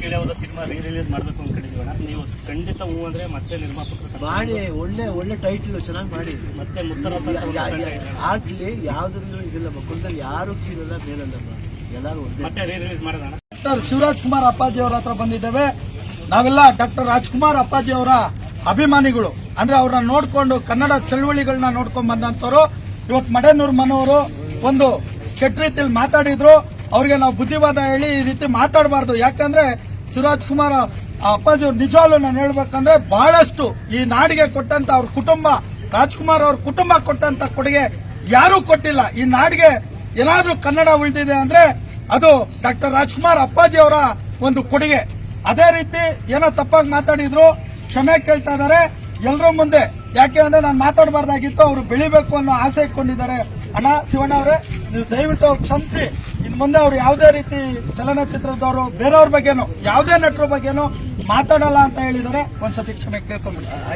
ಕೇಳಿ ಹೋದ ಸಿನಿಮಾ ರೀ ರಿಲೀಸ್ ಮಾಡಬೇಕು ಅನ್ಕೊಂಡಿದ್ದೀವಣ ನೀವು ಖಂಡಿತ ಹೂ ಅಂದ್ರೆ ಮತ್ತೆ ನಿರ್ಮಾಪಕರು ಮಾಡಿ ಒಳ್ಳೆ ಒಳ್ಳೆ ಟೈಟಲ್ ಚೆನ್ನಾಗಿ ಮಾಡಿ. ಮತ್ತೆ ಮುತ್ತರ ಆಗಲಿ ಯಾವ್ದ್ರಲ್ಲೂ ಇದಿಲ್ಲ ಮಕ್ಕಳದಲ್ಲಿ ಯಾರು ಕೀಳಲ್ಲ ಮೇಲಲ್ಲ ಎಲ್ಲರೂ ಮತ್ತೆ ರೀ ರಿಲೀಸ್ ಮಾಡೋದಣ್ಣ ಡಾಕ್ಟರ್ ಶಿವರಾಜ್ ಕುಮಾರ್ ಅಪ್ಪಾಜಿ ಅವರ ಹತ್ರ ಬಂದಿದ್ದೇವೆ. ನಾವೆಲ್ಲ ಡಾಕ್ಟರ್ ರಾಜ್ಕುಮಾರ್ ಅಪ್ಪಾಜಿ ಅವರ ಅಭಿಮಾನಿಗಳು. ಅಂದ್ರೆ ಅವ್ರನ್ನ ನೋಡ್ಕೊಂಡು ಕನ್ನಡ ಚಳುವಳಿಗಳನ್ನ ನೋಡ್ಕೊಂಡ್ ಬಂದಂತವ್ರು ಇವತ್ತು ಮಡೇನೂರ್ ಮನೋರು ಒಂದು ಕೆಟ್ಟ ರೀತಿಯಲ್ಲಿ ಮಾತಾಡಿದ್ರು. ಅವ್ರಿಗೆ ನಾವು ಬುದ್ಧಿವಾದ ಹೇಳಿ ಈ ರೀತಿ ಮಾತಾಡಬಾರ್ದು. ಯಾಕಂದ್ರೆ ಸುರಾಜ್ ಕುಮಾರ್ ಅಪ್ಪಾಜಿ ನಿಜವಾಗ್ಲೂ ನಾನು ಹೇಳ್ಬೇಕಂದ್ರೆ ಬಹಳಷ್ಟು ಈ ನಾಡಿಗೆ ಕೊಟ್ಟಂತ ಅವ್ರ ಕುಟುಂಬ, ರಾಜ್ಕುಮಾರ್ ಅವ್ರ ಕುಟುಂಬ ಕೊಟ್ಟಂತ ಕೊಡುಗೆ ಯಾರೂ ಕೊಟ್ಟಿಲ್ಲ. ಈ ನಾಡಿಗೆ ಏನಾದ್ರೂ ಕನ್ನಡ ಉಳಿದಿದೆ ಅಂದ್ರೆ ಅದು ಡಾಕ್ಟರ್ ರಾಜ್ಕುಮಾರ್ ಅಪ್ಪಾಜಿ ಅವರ ಒಂದು ಕೊಡುಗೆ. ಅದೇ ರೀತಿ ಏನೋ ತಪ್ಪಾಗಿ ಮಾತಾಡಿದ್ರು, ಕ್ಷಮೆ ಕೇಳ್ತಾ ಇದಾರೆ. ಎಲ್ಲರ ಮುಂದೆ ಯಾಕೆ ಅಂದ್ರೆ ನಾನು ಮಾತಾಡಬಾರ್ದಾಗಿತ್ತು, ಅವರು ಬೆಳಿಬೇಕು ಅನ್ನೋ ಆಸೆ ಇಟ್ಕೊಂಡಿದ್ದಾರೆ. ಅಣ್ಣ ಶಿವಣ್ಣ ಅವರೇ, ನೀವು ದಯವಿಟ್ಟು ಅವ್ರು ಕ್ಷಮಿಸಿ. ಮುಂದೆ ಅವ್ರು ಯಾವುದೇ ರೀತಿ ಚಲನಚಿತ್ರದವರು ಬೇರೆಯವ್ರ ಬಗ್ಗೆನೋ, ಯಾವುದೇ ನಟರ ಬಗ್ಗೆನೋ ಮಾತಾಡಲ್ಲ ಅಂತ ಹೇಳಿದರೆ ಒಂದ್ಸತಿ ಕ್ಷಮೆ ಕೇಳ್ಕೊಂಡ್ಬಿಡ್ತಾರೆ